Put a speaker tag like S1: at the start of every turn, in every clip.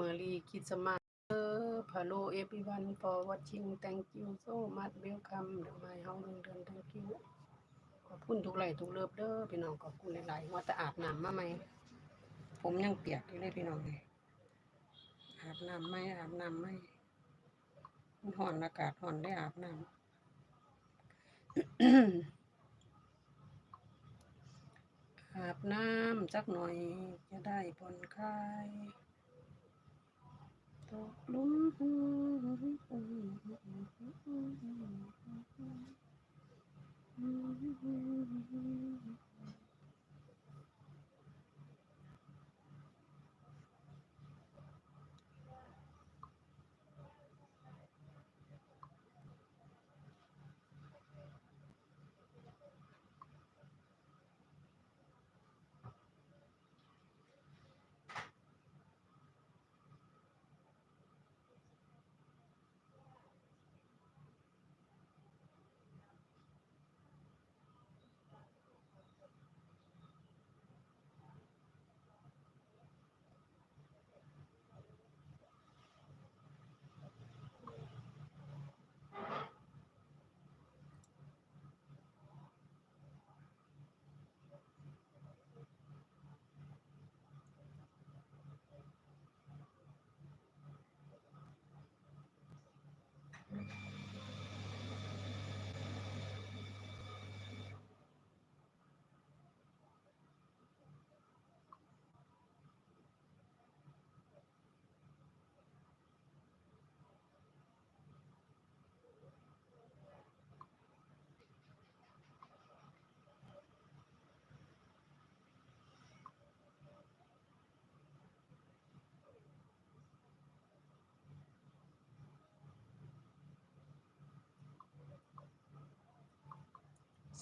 S1: Merry Christmas Hello everyone for watching thank you so much welcome เดี๋ยวมาเฮาเรื่องเดือน thank you ขอบคุณทุกไลค์ทุกเลิฟเด้อพี่น้องขอบคุณหลายๆว่าจะอาบน้ำมาไหมผมยังเปียกอยู่เลยพี่น้องเลยอาบน้ำไหมอาบน้ำไหมมันห่อนอากาศห่อนได้อาบน้ำอาบน้ำสักหน่อยจะได้ผ่อนคลาย ต Thank you.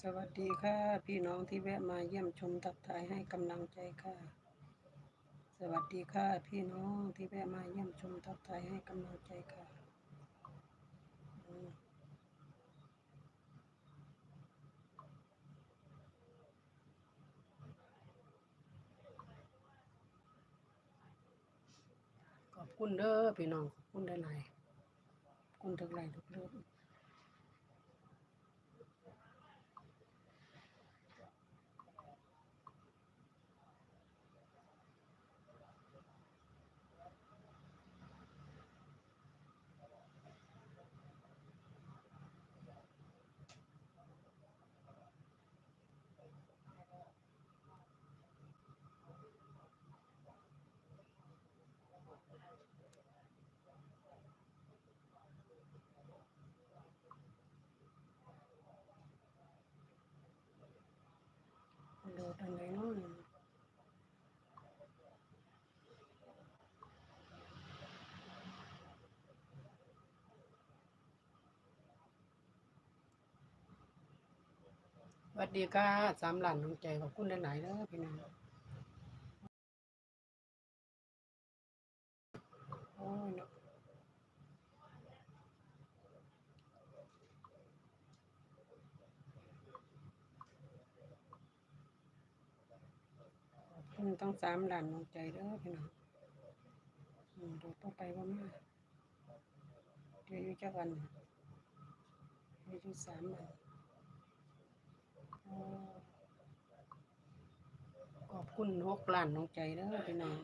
S1: สวัสดีค่ะ พี่น้องที่แวะมาเยี่ยมชมทักทายให้กำลังใจค่ะ สวัสดีค่ะ พี่น้องที่แวะมาเยี่ยมชมทักทายให้กำลังใจค่ะขอบคุณเด้อพี่น้องขอบคุณหลายๆขอบคุณทุกไลค์ทุกเรื่อง โดดอันไหนเนาะเนี่ยส วัสดีค่ะสามหลานน้องใจขอบคุณหลายๆเด้อพี่น้องโอ้ยเนาะคุณต้องสามหลานน้องใจเด้อพี่น้องดูต่องไปว่ามาเดี๋ยวอยู่จักวันเดี๋ยวอยู่สามวันโอ้ขอบ คุณหกหลานน้องใจเด้อพี่น้อง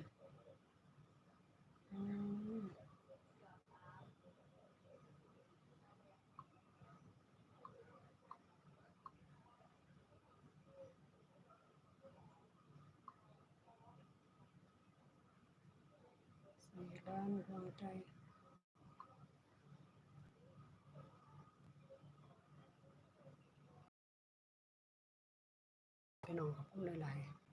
S1: สี่ล้านดวงใจพี่น้องขอบคุณหลายๆ